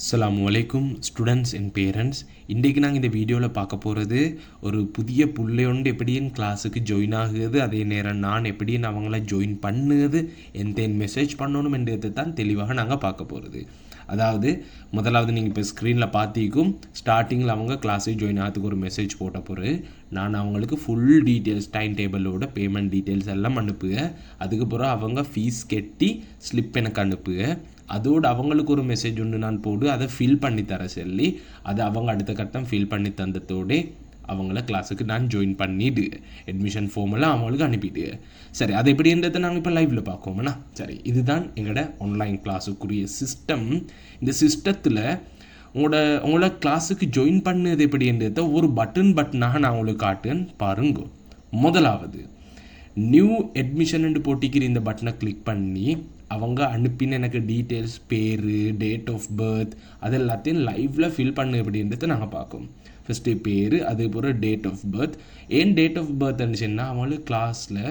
அஸ்லாம் அலைக்கும் students and parents இன்றைக்கு நாங்கள் இந்த வீடியோவில் பார்க்க போகிறது ஒரு புதிய புள்ளையொண்டு எப்படின்னு கிளாஸுக்கு ஜாயின் ஆகுது. அதே நேரம் நான் எப்படின்னு அவங்கள ஜாயின் பண்ணுது. எந்த மெசேஜ் பண்ணணும் என்றதை தான் தெளிவாக நாங்கள் பார்க்க போகிறது அதாவது முதலாவது நீங்கள் இப்போ ஸ்க்ரீனில் பார்த்திக்கும் ஸ்டார்டிங்கில் அவங்க கிளாஸுக்கு ஜாயின் ஆகிறதுக்கு ஒரு மெசேஜ் போட்ட பிறகு நான் அவங்களுக்கு ஃபுல் டீட்டெயில்ஸ் டைம் டேபிளோட பேமெண்ட் டீட்டெயில்ஸ் எல்லாம் அனுப்புக அதுக்கு பிறகு அவங்க ஃபீஸ் கட்டி ஸ்லிப் எனக்கு அனுப்புக அதோடு அவங்களுக்கு ஒரு மெசேஜ் ஒன்று நான் போடு அதை ஃபில் பண்ணி தர சொல்லி அதை அவங்க அடுத்த கட்டம் ஃபில் பண்ணி தந்ததோடே அவங்கள கிளாஸுக்கு நான் ஜாயின் பண்ணிவிட்டு அட்மிஷன் ஃபார்ம் எல்லாம் அவங்களுக்கு அனுப்பிட்டு. சரி அது எப்படின்றத நாங்கள் இப்போ லைவில் பார்க்கோம்னா சரி இதுதான் எங்களோட ஆன்லைன் கிளாஸுக்குரிய சிஸ்டம் இந்த சிஸ்டத்தில் உங்களோட உங்களோட கிளாஸுக்கு ஜாயின் பண்ணது எப்படின்றத ஒரு பட்டன் பட்டனாக நான் உங்களுக்கு காட்டுன்னு பாருங்க. முதலாவது நியூ அட்மிஷன் போட்டிக்கிற இந்த பட்டனை கிளிக் பண்ணி அவங்க அனுப்பின எனக்கு டீட்டெயில்ஸ் பேர் டேட் ஆஃப் பர்த் அது எல்லாத்தையும் லைவில் ஃபில் பண்ணு அப்படின்றத நாங்கள் பார்க்கோம். ஃபஸ்ட்டு பேர் அதே போல் டேட் ஆஃப் பர்த் ஏன் டேட் ஆஃப் பர்த் இருந்துச்சுன்னா அவங்களும் கிளாஸில்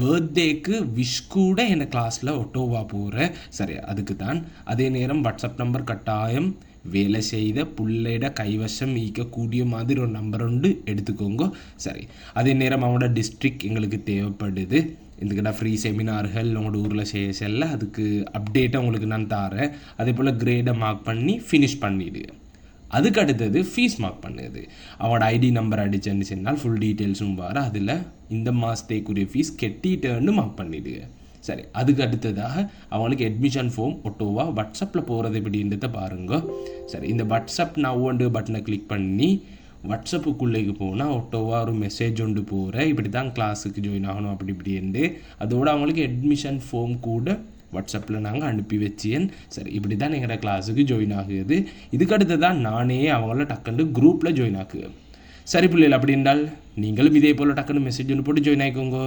பர்த்டேக்கு விஷ் கூட என் கிளாஸில் ஒட்டோவா போகிற சரி அதுக்கு தான் அதே நேரம் வாட்ஸ்அப் நம்பர் கட்டாயம் வேலை செய்த புள்ளையிட கைவசம் ஈக்கக்கூடிய மாதிரி ஒரு நம்பர் உண்டு. எடுத்துக்கோங்க. சரி. அதே நேரம் அவனோட டிஸ்ட்ரிக்ட் எங்களுக்கு தேவைப்படுது. இதுக்கிட்ட ஃப்ரீ செமினார்கள் உங்களோட ஊரில் செய்ய செல்ல. அதுக்கு அப்டேட்டை உங்களுக்கு நான் தாரேன் அதே போல் கிரேடை மார்க் பண்ணி ஃபினிஷ் பண்ணிவிடுங்க அதுக்கு அடுத்தது ஃபீஸ் மார்க் பண்ணுது. அவனோட ஐடி நம்பர் அடிச்சேன்னு சொன்னால் ஃபுல் டீட்டெயில்ஸும் வர. அதில் இந்த மாதத்தைக்குரிய ஃபீஸ் கெட்டிட்டேன்னு மார்க் பண்ணிவிடுங்க சரி அதுக்கு அடுத்ததாக அவங்களுக்கு அட்மிஷன் ஃபார்ம் ஒட்டோவா வாட்ஸ்அப்பில் போகிறது எப்படின்றத பாருங்க. சரி இந்த வாட்ஸ்அப் நான் ஒன்று பட்டனை கிளிக் பண்ணி வாட்ஸ்அப்புக்குள்ளேக்கு போனால் ஒட்டோவா ஒரு மெசேஜ் ஒன்று போகிறேன் இப்படி தான் கிளாஸுக்கு ஜாயின் ஆகணும் அப்படி இப்படின்ட்டு அதோடு அவங்களுக்கு அட்மிஷன் ஃபார்ம் கூட வாட்ஸ்அப்பில் நாங்கள் அனுப்பி வச்சேன். சரி இப்படி தான் எங்களோட கிளாஸுக்கு ஜாயின் ஆகுது. இதுக்கடுத்து தான் நானே அவங்கள டக்குன்னு குரூப்பில் ஜாயின் ஆகுது சரி பிள்ளைகள் அப்படி என்றால் நீங்களும் இதே போல் டக்குன்னு மெசேஜ் ஒன்று போட்டு ஜாயின் ஆகிக்கோங்க